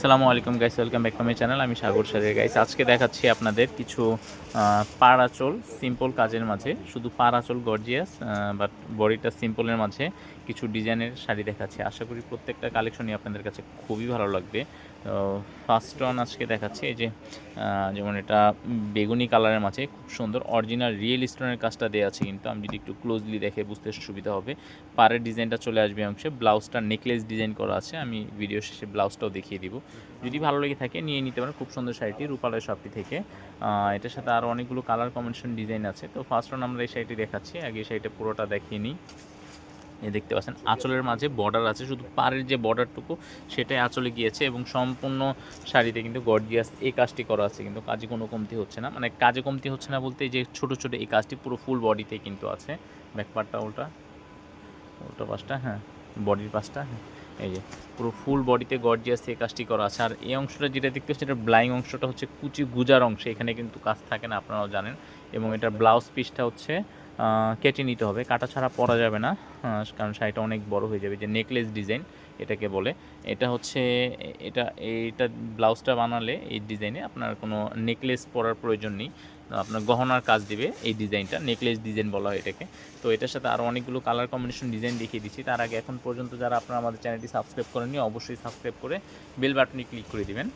আসসালামু আলাইকুম guys welcome back to my channel আমি সাগর সারের গাইস আজকে দেখাচ্ছি আপনাদের কিছু পাড়াচল সিম্পল কাজের মাঝে। শুধু পাড়াচল গর্জিয়াস বাট বডিটা সিম্পলের মাঝে। কিছু ডিজাইনের শাড়ি দেখাচ্ছি। আশা করি প্রত্যেকটা কালেকশনই আপনাদের কাছে খুবই ভালো লাগবে। তো ফার্স্ট ওয়ান আজকে দেখাচ্ছি, এই যে যেমন এটা বেগুনি কালারের মাঝে খুব সুন্দর অরিজিনাল রিয়েল স্টোনের কাজটা দেওয়া আছে কিন্তু আমি যদি একটু ক্লোজলি দেখে বুঝতে সুবিধা হবে। পাড়ের ডিজাইনটা চলে আসবে অংশে ব্লাউজটা নেকলেস ডিজাইন করা আছে, আমি ভিডিও শেষে ব্লাউজটাও দেখিয়ে দিব। যদি ভালো লেগে থাকে নিয়ে নিতে পারেন, খুব সুন্দর শাড়িটি রূপালয় শপটি থেকে। এটার সাথে আরও অনেকগুলো কালার কম্বিনেশন ডিজাইন আছে, তো ফার্স্ট ওয়ান আমরা এই শাড়িটি দেখাচ্ছি, আগে শাড়িটা পুরোটা দেখিয়ে নিই। দেখতে পাচ্ছেন, আঁচলের মাঝে বর্ডার আছে, শুধু পাড়ের যে বর্ডারটুকু সেটাই আঁচলে গিয়েছে এবং সম্পূর্ণ শাড়িতে কিন্তু গর্জিয়াস এই কাজটি করা আছে, কিন্তু কাজে কোনো কমতি হচ্ছে না। মানে কাজে কমতি হচ্ছে না বলতে যে ছোট ছোট এই কাজটি পুরো ফুল বডিতে কিন্তু আছে। ব্যাকপার্টটা উল্টা, উল্টো পাশটা হ্যাঁ বডির পাশটা হ্যাঁ এই যে পুরো ফুল বডিতে গর্জিয়াস এই কাজটি করা আছে। আর এই অংশটা যেটা দেখতে পাচ্ছেন, এটা ব্লাইং অংশটা হচ্ছে কুচি গুজার অংশ, এখানে কিন্তু কাজ থাকে না, আপনারাও জানেন। এবং এটার ব্লাউজ পিসটা হচ্ছে কেটে নিতে হবে। কাটা ছাড়া পরা যাবে না কারণ শাড়িটা অনেক বড় হয়ে যাবে, যে নেকলেস ডিজাইন এটাকে বলে। এটা হচ্ছে, এটা, এইটা ব্লাউজটা বানালে এই ডিজাইনে আপনার কোনো নেকলেস পরার প্রয়োজন নেই। আপনার গহনার কাজ দিবে এই ডিজাইনটা নেকলেস ডিজাইন বলা হয় এটাকে। তো এটার সাথে আরও অনেকগুলো কালার কম্বিনেশন ডিজাইন দেখিয়ে দিচ্ছি। তার আগে এখন পর্যন্ত যারা আপনারা আমাদের চ্যানেলটি সাবস্ক্রাইব করেননি, অবশ্যই সাবস্ক্রাইব করে বেল বাটনে ক্লিক করে দিবেন।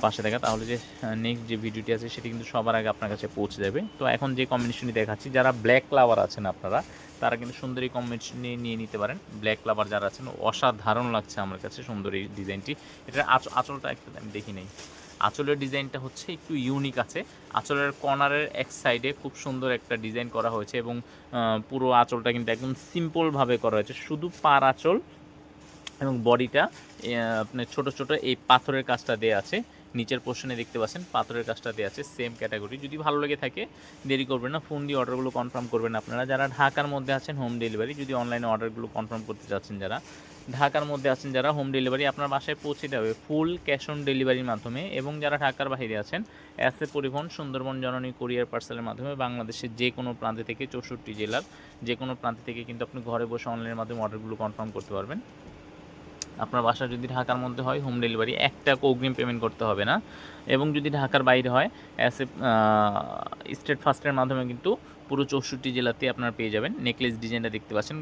পাশে দেখা, তাহলে যে নেক্সট যে ভিডিওটি আছে, সেটি কিন্তু সবার আগে আপনার কাছে পৌঁছে যাবে। তো এখন যে কম্বিনেশনটি দেখাচ্ছি, যারা ব্ল্যাক লাভার আছেন আপনারা, তারা কিন্তু সুন্দরী কম্বিনেশন নিয়ে নিতে পারেন। ব্ল্যাক লাভার যারা আছেন, অসাধারণ লাগছে আমার কাছে সুন্দরী ডিজাইনটি এটার আঁচ- আঁচলটা একটা আমি দেখি নেই। আঁচলের ডিজাইনটা হচ্ছে একটু ইউনিক আছে। আঁচলের কর্নারের এক সাইডে খুব সুন্দর একটা ডিজাইন করা হয়েছে এবং পুরো আঁচলটা কিন্তু একদম সিম্পলভাবে করা হয়েছে। শুধু পার আঁচল এবং বডিটা আপনার ছোট ছোট এই পাথরের কাজটা দেওয়া আছে। নিচের পোর্শনে দেখতে পাচ্ছেন, পাথরের কাজটা দেওয়া আছে সেম ক্যাটাগরি যদি ভালো লেগে থাকে, দেরি করবেন না ফোন দিয়ে অর্ডারগুলো কনফার্ম করবেন আপনারা। যারা ঢাকার মধ্যে আছেন হোম ডেলিভারি যদি অনলাইনে অর্ডারগুলো কনফার্ম করতে চাচ্ছেন যারা, ঢাকার মধ্যে আছেন যারা হোম ডেলিভারি আপনার বাসায় পৌঁছে দেবে ফুল ক্যাশ অন ডেলিভারির মাধ্যমে। এবং যারা ঢাকার বাইরে আছেন এসে পরিবহন, সুন্দরবন জননী কুরিয়ার পার্সেলের মাধ্যমে বাংলাদেশের যে কোনো প্রান্তে থেকে চৌষট্টি জেলার যে কোনো প্রান্তে থেকে কিন্তু আপনি ঘরে বসে অনলাইনের মাধ্যমে অর্ডারগুলো কনফার্ম করতে পারবেন। আপনার বাসা যদি ঢাকার মধ্যে হয় হোম ডেলিভারি এক টাকা অগ্রিম পেমেন্ট করতে হবে না। এবং যদি ঢাকার বাইরে হয় অ্যাস এ স্টেট ফার্স্টের মাধ্যমে কিন্তু পুরো চৌষট্টি জেলাতে আপনারা পেয়ে যাবেন। নেকলেস ডিজাইনটা দেখতে পাচ্ছেন।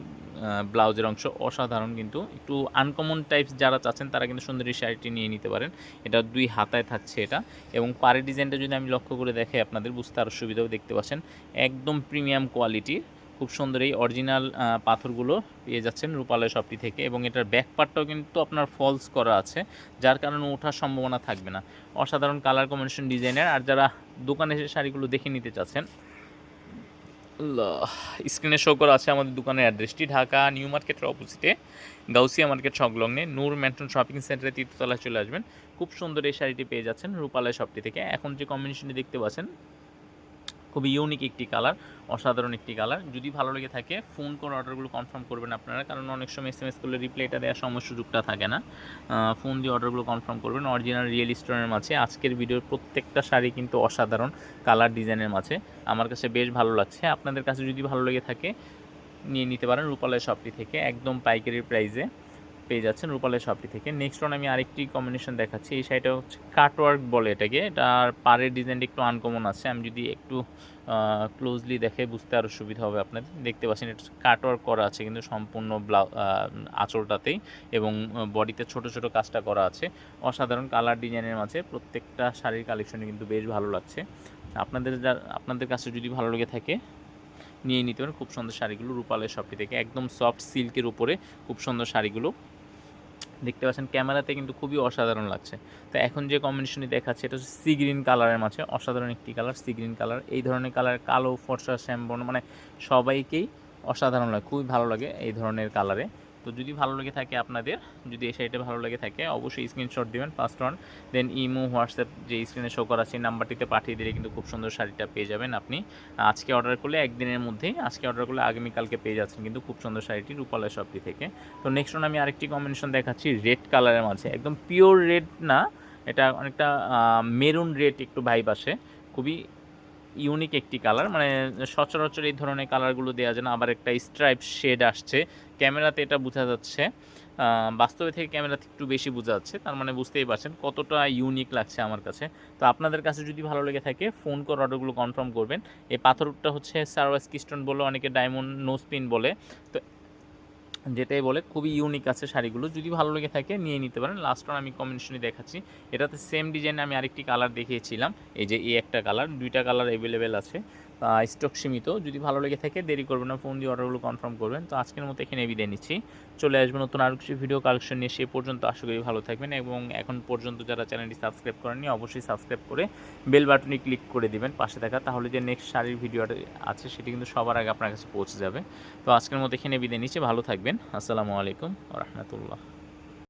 ব্লাউজের অংশ অসাধারণ কিন্তু। একটু আনকমন টাইপস যারা চাচ্ছেন, তারা কিন্তু সুন্দরী শাড়িটি নিয়ে নিতে পারেন। এটা দুই হাতায় থাকছে এটা। এবং পাড়ের ডিজাইনটা যদি আমি লক্ষ্য করে দেখে আপনাদের বুঝতে আরও সুবিধাও দেখতে পাচ্ছেন। একদম প্রিমিয়াম কোয়ালিটির খুব সুন্দর এই অরিজিনাল পাথরগুলো পেয়ে যাচ্ছেন রূপালয় শপটি থেকে এবং এটার ব্যাক পার্টটাও কিন্তু আপনার ফলস করা আছে, যার কারণে ওঠার সম্ভাবনা থাকবে না। অসাধারণ কালার কম্বিনেশন ডিজাইনের আর যারা দোকানে এসে শাড়িগুলো দেখে নিতে চাচ্ছেন স্ক্রিনে শো করা আছে আমাদের দোকানের অ্যাড্রেসটি ঢাকা নিউ মার্কেটের অপোজিটে গাউসিয়া মার্কেট সংলগ্নে, নূর ম্যান্টন শপিং সেন্টারে তীর্থতলায় চলে আসবেন। খুব সুন্দর এই শাড়িটি পেয়ে যাচ্ছেন রূপালয় শপটি থেকে। এখন যে কম্বিনেশনটি দেখতে পাচ্ছেন খুবই ইউনিক একটি কালার অসাধারণ একটি কালার যদি ভালো লেগে থাকে ফোন করে অর্ডারগুলো কনফার্ম করবেন আপনারা, কারণ অনেক সময় এস এম এস করলে রিপ্লাইটা দেওয়ার সময় সুযোগটা থাকে না। ফোন দিয়ে অর্ডারগুলো কনফার্ম করবেন অরিজিনাল রিয়েল স্টোনের মাঝে। আজকের ভিডিওর প্রত্যেকটা শাড়ি কিন্তু অসাধারণ কালার ডিজাইনের মাঝে। আমার কাছে বেশ ভালো লাগছে। আপনাদের কাছে যদি ভালো লেগে থাকে, নিয়ে নিতে পারেন রূপালয় শপটি থেকে, একদম পাইকারি প্রাইসে পেয়ে যাচ্ছেন রূপালয় শপটি থেকে। নেক্সট ওয়ান আমি আরেকটি কম্বিনেশন দেখাচ্ছি। এই শাড়িটা হচ্ছে কাটওয়ার্ক বলে এটাকে। এটার পাড়ের ডিজাইনটা একটু আনকমন আছে। আমি যদি একটু ক্লোজলি দেখে বুঝতে আরও সুবিধা হবে আপনাদের। দেখতে পাচ্ছেন এটা কাটওয়ার্ক করা আছে কিন্তু সম্পূর্ণ ব্লাউ আঁচলটাতেই এবং বডিতে ছোট ছোট কাজটা করা আছে। অসাধারণ কালার ডিজাইনের মাঝে প্রত্যেকটা শাড়ির কালেকশনে কিন্তু বেশ ভালো লাগছে। আপনাদের যা, আপনাদের কাছে যদি ভালো লেগে থাকে, নিয়ে নিতে পারেন। খুব সুন্দর শাড়িগুলো রূপালের শপটি থেকে। একদম সফট সিল্কের উপরে খুব সুন্দর শাড়িগুলো। দেখতে পাচ্ছেন ক্যামেরাতে কিন্তু খুবই অসাধারণ লাগছে। তো এখন যে কম্বিনেশনটি দেখাচ্ছে, এটা হচ্ছে সি গ্রিন কালারের মাঝে, অসাধারণ একটি কালার সি গ্রিন কালার এই ধরনের কালার কালো ফর্সা শ্যাম্পন মানে সবাইকেই অসাধারণ লাগে, খুবই ভালো লাগে এই ধরনের কালারে তো যদি ভালো লেগে থাকে আপনাদের, যদি এই শাড়িটা ভালো লেগে থাকে, অবশ্যই স্ক্রিনশট দিবেন first one then imo WhatsApp যে স্ক্রিনে শো করা সেই নাম্বারটিতে পাঠিয়ে দিলে কিন্তু খুব সুন্দর শাড়িটা পেয়ে যাবেন আপনি। আজকে অর্ডার করলে একদিনের মধ্যেই, আজকে অর্ডার করলে আগামীকালকে পেয়ে যাচ্ছেন কিন্তু খুব সুন্দর শাড়িটি রূপালয় শপটি থেকে। তো নেক্সট ওয়ান আমি আরেকটি কম্বিনেশন দেখাচ্ছি রেড কালারের মাঝে। একদম পিওর রেড না, এটা অনেকটা মেরুন রেড একটু ভাইব আসে। খুবই ইউনিক একটি কালার মানে সচরাচর এই ধরনের কালারগুলো দেওয়া যায় না, আবার একটা স্ট্রাইপ শেড আসছে। ক্যামেরাতে এটা বোঝা যাচ্ছে বাস্তবে থেকে ক্যামেরা একটু বেশি বোঝা যাচ্ছে, তার মানে বুঝতেই পারছেন কতটা ইউনিক লাগছে আমার কাছে। তো আপনাদের কাছে যদি ভালো লেগে থাকে ফোন করে অর্ডারগুলো কনফার্ম করবেন। এই পাথরটা হচ্ছে সারওয়াস কিস্টন বলে, অনেকে ডায়মন্ড নোসপিন বলে। তো যেটাই বলে খুবই ইউনিক আছে শাড়িগুলো। যদি ভালো লেগে থাকে, নিয়ে নিতে পারেন। লাস্ট ওয়ান আমি কম্বিনেশনে দেখাচ্ছি। এটাতে সেম ডিজাইনে আমি আরেকটি কালার দেখিয়েছিলাম। এই যে এই একটা কালার দুইটা কালার অ্যাভেলেবেল আছে। স্টক সীমিত। যদি ভালো লেগে থাকে, দেরি করবেন না ফোন দিয়ে অর্ডারগুলো কনফার্ম করবেন। তো আজকের মতো এখানে বিদায় নিচ্ছি। চলে আসবেন নতুন আরও কিছু ভিডিও কালেকশন নিয়ে। সে পর্যন্ত আশা করি ভালো থাকবেন এবং এখন পর্যন্ত যারা চ্যানেলটি সাবস্ক্রাইব করেননি, অবশ্যই সাবস্ক্রাইব করে বেল বাটনে ক্লিক করে দিবেন পাশে থাকা। তাহলে যে নেক্সট শাড়ির ভিডিওটা আছে, সেটি কিন্তু সবার আগে আপনার কাছে পৌঁছে যাবে। তো আজকের মতো এখানে বিদায় নিচ্ছি। ভালো থাকবেন। আসসালামু আলাইকুম রহমতুল্লাহ।